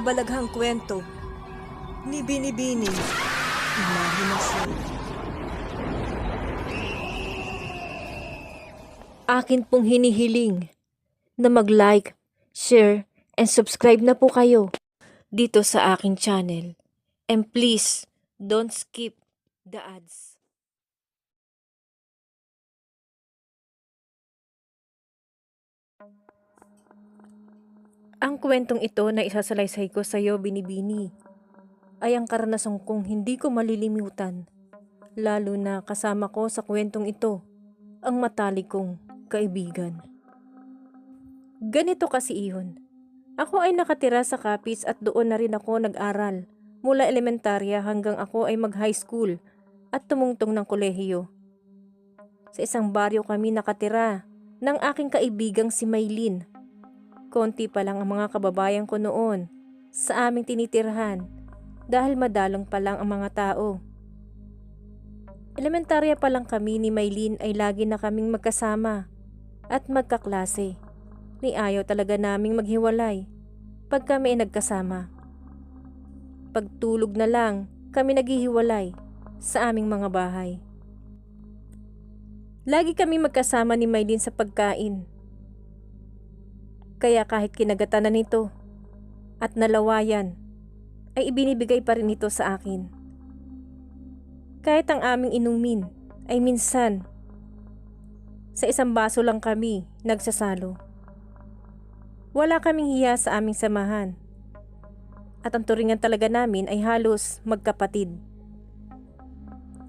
kababalaghang kwento ni Binibini. Imahinasyon. Akin pong hinihiling na mag-like, share, and subscribe na po kayo dito sa aking channel. And please, don't skip the ads. Ang kwentong ito na isasalaysay ko sa iyo, Binibini, ay ang karanasan kong hindi ko malilimutan, lalo na kasama ko sa kwentong ito, ang matalik kong kaibigan. Ganito kasi iyon. Ako ay nakatira sa Capiz at doon na rin ako nag-aral mula elementarya hanggang ako ay mag-high school at tumungtong ng kolehiyo. Sa isang baryo kami nakatira ng aking kaibigang si Maylin. Konti pa lang ang mga kababayan ko noon sa aming tinitirhan dahil madalong pa lang ang mga tao. Elementarya pa lang kami ni Maylin ay lagi na kaming magkasama at magkaklase. Ni ayaw talaga naming maghiwalay pag kami ay nagkasama. Pagtulog na lang kami naghihiwalay sa aming mga bahay. Lagi kami magkasama ni Maylin sa pagkain. Kaya kahit kinagatan na nito at nalawayan, ay ibinibigay pa rin ito sa akin. Kahit ang aming inumin ay minsan sa isang baso lang kami nagsasalo. Wala kaming hiya sa aming samahan. At ang turingan talaga namin ay halos magkapatid.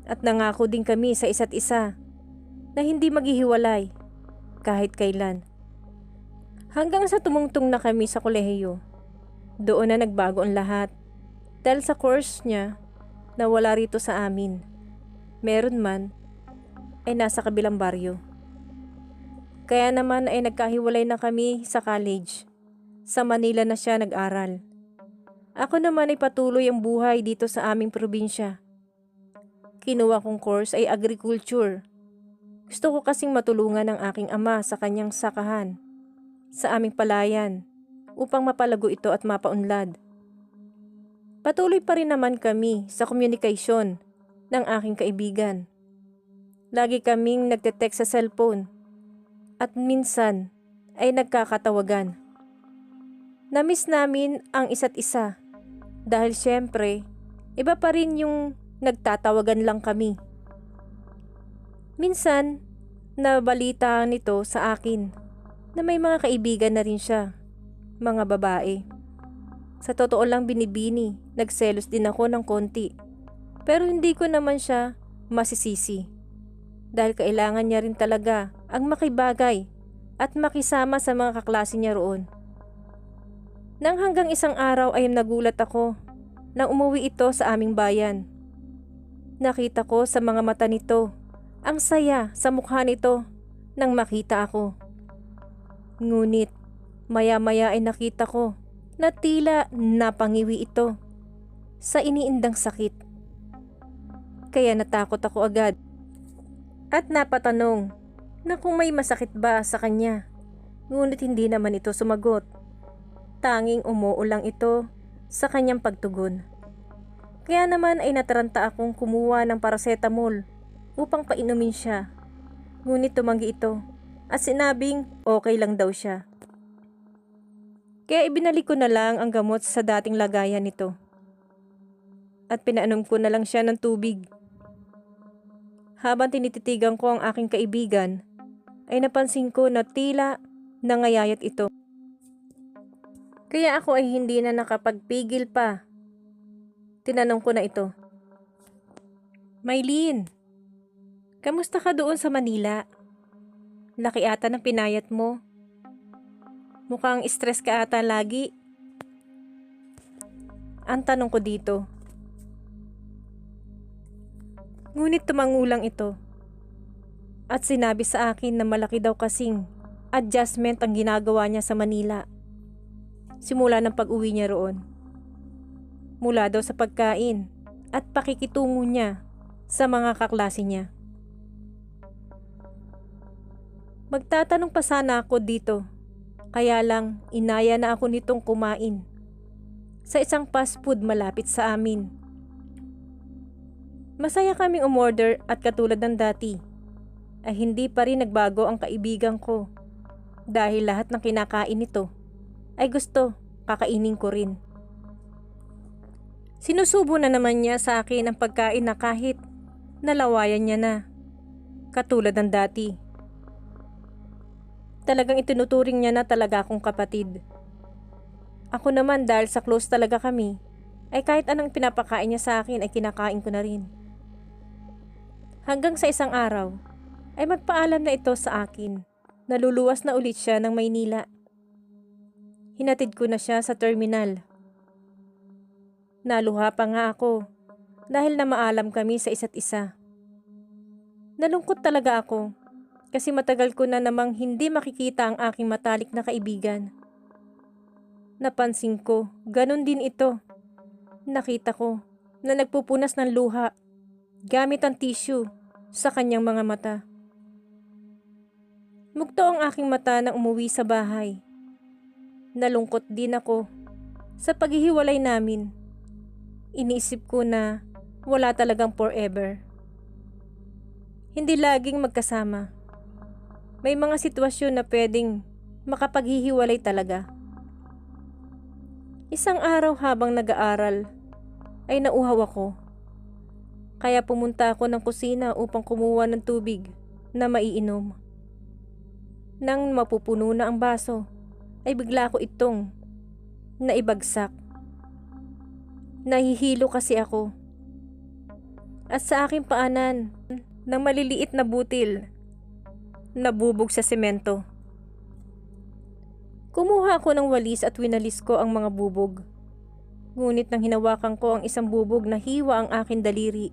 At nangako din kami sa isa't isa na hindi maghihiwalay kahit kailan. Hanggang sa tumungtong na kami sa kolehiyo, doon na nagbago ang lahat. Dahil sa course niya na wala rito sa amin. Meron man, ay nasa kabilang baryo. Kaya naman ay nagkahiwalay na kami sa college. Sa Manila na siya nag-aral. Ako naman ay patuloy ang buhay dito sa aming probinsya. Kinuha kong course ay agriculture. Gusto ko kasing matulungan ang aking ama sa kanyang sakahan sa aming palayan upang mapalago ito at mapaunlad. Patuloy pa rin naman kami sa komunikasyon ng aking kaibigan. Lagi kaming nagte-text sa cellphone at minsan ay nagkakatawagan. Namiss namin ang isa't isa dahil syempre iba pa rin yung nagtatawagan lang kami. Minsan, nabalita nito sa akin na may mga kaibigan na rin siya, mga babae. Sa totoo lang binibini, nagselos din ako ng konti. Pero hindi ko naman siya masisisi. Dahil kailangan niya rin talaga ang makibagay at makisama sa mga kaklase niya roon. Nang hanggang isang araw ay nagulat ako nang umuwi ito sa aming bayan. Nakita ko sa mga mata nito ang saya sa mukha nito nang makita ako. Ngunit maya-maya ay nakita ko na tila napangiwi ito sa iniindang sakit. Kaya natakot ako agad at napatanong na kung may masakit ba sa kanya. Ngunit hindi naman ito sumagot. Tanging umuo lang ito sa kanyang pagtugon. Kaya naman ay nataranta akong kumuha ng paracetamol upang painumin siya. Ngunit tumanggi ito at sinabing okay lang daw siya. Kaya ibinalik ko na lang ang gamot sa dating lagayan nito. At pinaanom ko na lang siya ng tubig. Habang tinititigan ko ang aking kaibigan, ay napansin ko na tila nangayayat ito. Kaya ako ay hindi na nakapagpigil pa. Tinanong ko na ito. Maylin, kamusta ka doon sa Manila? Laki ata ng pinayat mo. Mukhang stress ka ata lagi. Ang tanong ko dito. Ngunit tumangulang ito. At sinabi sa akin na malaki daw kasing adjustment ang ginagawa niya sa Manila. Simula ng pag-uwi niya roon. Mula daw sa pagkain at pakikitungo niya sa mga kaklase niya. Magtatanong pa sana ako dito, kaya lang inaya na ako nitong kumain. sa isang fast food malapit sa amin. Masaya kaming umorder at katulad ng dati ay hindi pa rin nagbago ang kaibigan ko dahil lahat ng kinakain nito ay gusto kakainin ko rin. Sinusubo na naman niya sa akin ang pagkain na kahit nalawayan niya na, katulad ng dati. Talagang itinuturing niya na talaga akong kapatid. Ako naman dahil sa close talaga kami, ay kahit anong pinapakain niya sa akin ay kinakain ko na rin. Hanggang sa isang araw, ay magpaalam na ito sa akin. Naluluwas na ulit siya ng Maynila. Hinatid ko na siya sa terminal. Naluha pa nga ako dahil na maalam kami sa isa't isa. Nalungkot talaga ako kasi matagal ko na namang hindi makikita ang aking matalik na kaibigan. Napansin ko, ganun din ito. Nakita ko na nagpupunas ng luha gamit ang tissue sa kanyang mga mata. Mugto ang aking mata nang umuwi sa bahay. Nalungkot din ako sa paghihiwalay namin. Iniisip ko na wala talagang forever. Hindi laging magkasama. May mga sitwasyon na pwedeng makapaghihiwalay talaga. Isang araw habang nag-aaral ay nauhaw ako. Kaya pumunta ako ng kusina upang kumuha ng tubig na maiinom. Nang mapupuno na ang baso, ay bigla ko itong naibagsak. Nahihilo kasi ako. At sa aking paanan, ng maliliit na butil, nabubog sa semento. Kumuha ako ng walis at winalis ko ang mga bubog. Ngunit nang hinawakan ko ang isang bubog na hiwa ang aking daliri,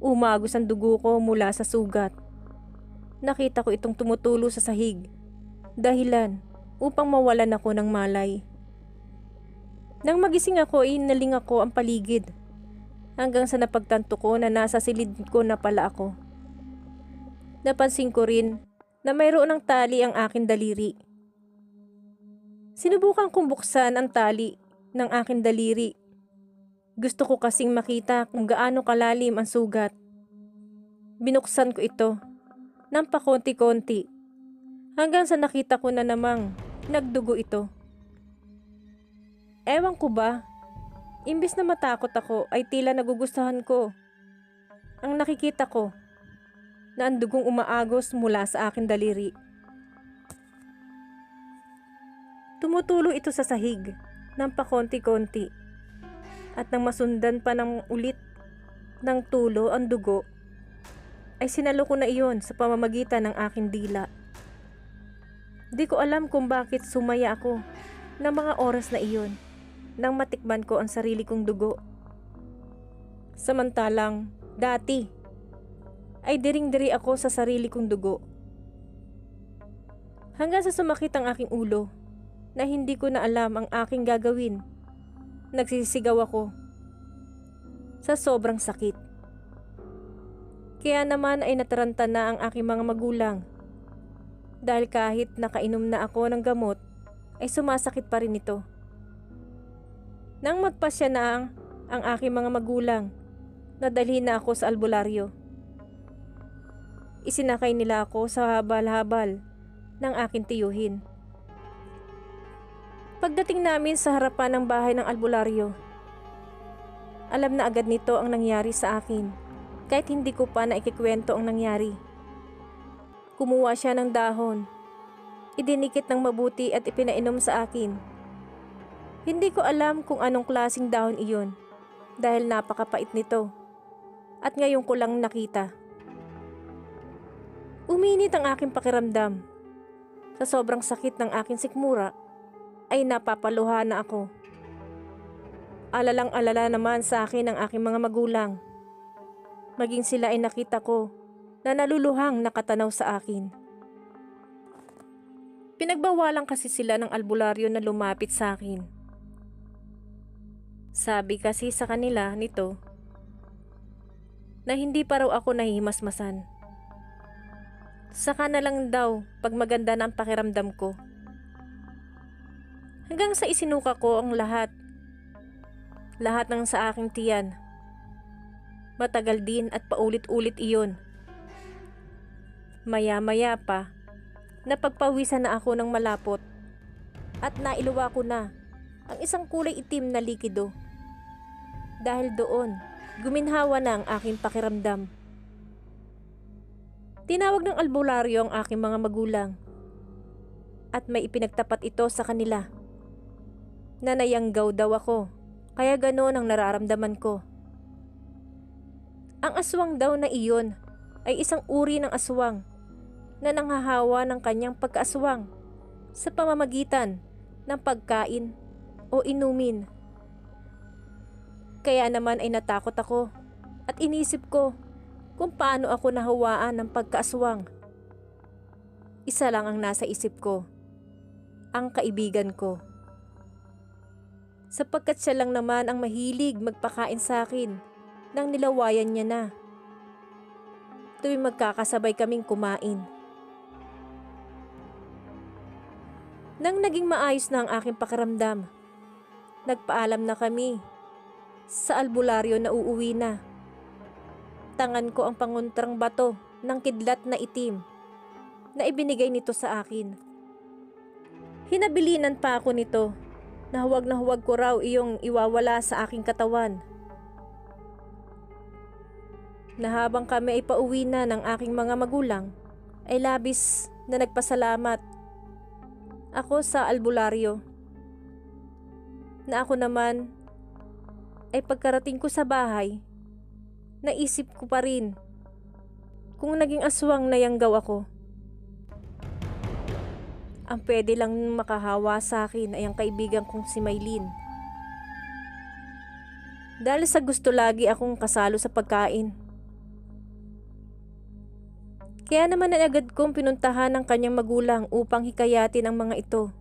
umagos ang dugo ko mula sa sugat. Nakita ko itong tumutulo sa sahig. Dahilan upang mawalan ako ng malay. Nang magising ako, inaling ako ang paligid. Hanggang sa napagtanto ko na nasa silid ko na pala ako. Napansin ko rin na mayroon ng tali ang aking daliri. Sinubukan kong buksan ang tali ng aking daliri. Gusto ko kasing makita kung gaano kalalim ang sugat. Binuksan ko ito ng pakonti-konti hanggang sa nakita ko na namang nagdugo ito. Ewan ko ba, imbis na matakot ako ay tila nagugustuhan ko. Ang nakikita ko, na ang dugong umaagos mula sa aking daliri. Tumutulo ito sa sahig ng pakonti-konti at nang masundan pa ng ulit ng tulo ang dugo, ay sinalo ko na iyon sa pamamagitan ng aking dila. Di ko alam kung bakit sumaya ako ng mga oras na iyon nang matikman ko ang sarili kong dugo. Samantalang, dati, ay diring-diri ako sa sarili kong dugo. Hanggang sa sumakit ang aking ulo na hindi ko na alam ang aking gagawin. Nagsisigaw ako sa sobrang sakit. Kaya naman ay nataranta na ang aking mga magulang. Dahil kahit nakainom na ako ng gamot, ay sumasakit pa rin ito. Nang magpasya na ang, ang aking mga magulang, nadalhin na ako sa albularyo. Isinakay nila ako sa habal-habal ng aking tiyuhin. Pagdating namin sa harapan ng bahay ng albularyo, alam na agad nito ang nangyari sa akin kahit hindi ko pa naikikwento ang nangyari. Kumuha siya ng dahon, idinikit ng mabuti at ipinainom sa akin. Hindi ko alam kung anong klasing dahon iyon dahil napakapait nito at ngayon ko lang nakita. Uminit ang aking pakiramdam. Sa sobrang sakit ng aking sikmura, ay napapaluha na ako. Alalang alala naman sa akin ang aking mga magulang. Maging sila ay nakita ko na naluluhang nakatanaw sa akin. Pinagbawalan kasi sila ng albularyo na lumapit sa akin. Sabi kasi sa kanila nito na hindi pa raw ako nahihimasmasan. Saka na lang daw pag maganda na ang pakiramdam ko. Hanggang sa isinuka ko ang lahat Lahat ng sa aking tiyan. Matagal din at paulit-ulit iyon. Maya-maya pa, napagpawisan na ako ng malapot at nailuwa ko na ang isang kulay itim na likido. Dahil doon, guminhawa na ang aking pakiramdam. Tinawag ng albularyo ang aking mga magulang at may ipinagtapat ito sa kanila. Nanayanggaw daw ako, kaya ganoon ang nararamdaman ko. Ang aswang daw na iyon ay isang uri ng aswang na nanghahawa ng kanyang pagkaaswang sa pamamagitan ng pagkain o inumin. Kaya naman ay natakot ako at inisip ko kung paano ako nahawaan ng pagkaaswang. Isa lang ang nasa isip ko, ang kaibigan ko. Sapagkat siya lang naman ang mahilig magpakain sa akin nang nilawayan niya na. Tuwing magkakasabay kaming kumain. Nang naging maayos na ang aking pakiramdam, nagpaalam na kami. Sa albularyo na uuwi na. Tangan ko ang panguntrang bato ng kidlat na itim na ibinigay nito sa akin. Hinabilinan pa ako nito na huwag na huwag ko raw iyong iwawala sa aking katawan. Na habang kami ay pauwi na ng aking mga magulang, ay labis na nagpasalamat ako sa albularyo. Na ako naman ay pagkarating ko sa bahay, naisip ko pa rin kung naging aswang na yanggaw ako. Ang pwede lang makahawa sa akin ay ang kaibigan kong si Maylin. Dahil sa gusto lagi akong kasalo sa pagkain. Kaya naman ay agad kong pinuntahan ng kanyang magulang upang hikayatin ang mga ito.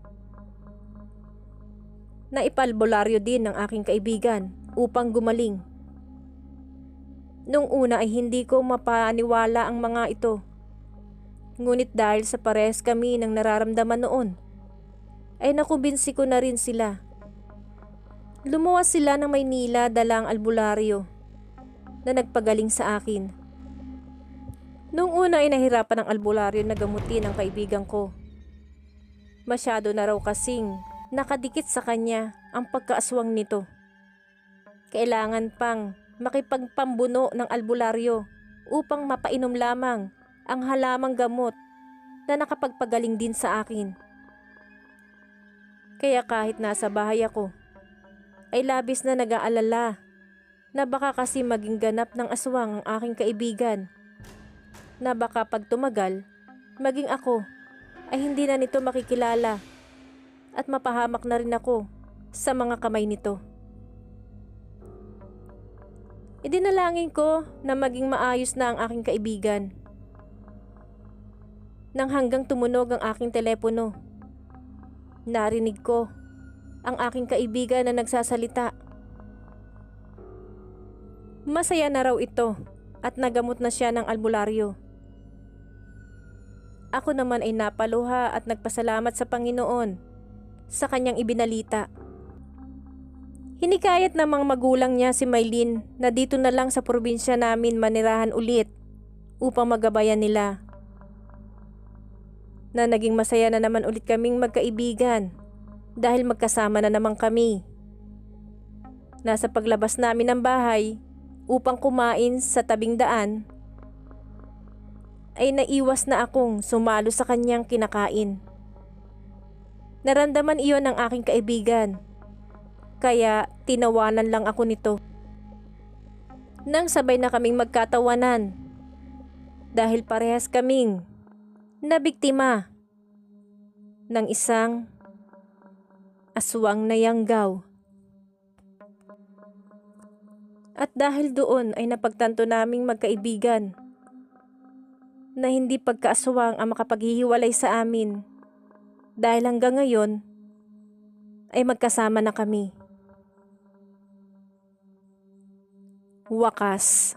Naipalbularyo din ng aking kaibigan upang gumaling. Nung una ay hindi ko mapaniwala ang mga ito. Ngunit dahil sa pares kami ng nararamdaman noon, ay nakumbinsi ko na rin sila. Lumuwas sila ng Maynila dala ang albularyo na nagpagaling sa akin. Nung una ay nahirapan ang albularyo na gamutin ang kaibigan ko. Masyado na raw kasing nakadikit sa kanya ang pagkaaswang nito. Kailangan pang makipagpambuno ng albularyo upang mapainom lamang ang halamang gamot na nakapagpagaling din sa akin. Kaya kahit nasa bahay ako, ay labis na nag-aalala na baka kasi maging ganap ng aswang ang aking kaibigan. Na baka pag tumagal, maging ako ay hindi na nito makikilala at mapahamak na rin ako sa mga kamay nito. Idinalangin ko na maging maayos na ang aking kaibigan. Nang hanggang tumunog ang aking telepono, narinig ko ang aking kaibigan na nagsasalita. Masaya na raw ito at nagamot na siya ng albularyo. Ako naman ay napaluha at nagpasalamat sa Panginoon sa kanyang ibinalita. Hinikayat ng mga magulang niya si Maylin na dito na lang sa probinsya namin manirahan ulit upang magabayan nila. Na naging masaya na naman ulit kaming magkaibigan dahil magkasama na naman kami. Nasa paglabas namin ng bahay upang kumain sa tabing daan ay naiwas na akong sumalo sa kanyang kinakain. Naramdaman iyon ng aking kaibigan kaya tinawanan lang ako nito. Nang sabay na kaming magkatawanan dahil parehas kaming nabiktima ng isang aswang na yanggaw. At dahil doon ay napagtanto naming magkaibigan na hindi pagkaaswang ang makapaghihiwalay sa amin dahil hanggang ngayon ay magkasama na kami. Wakas.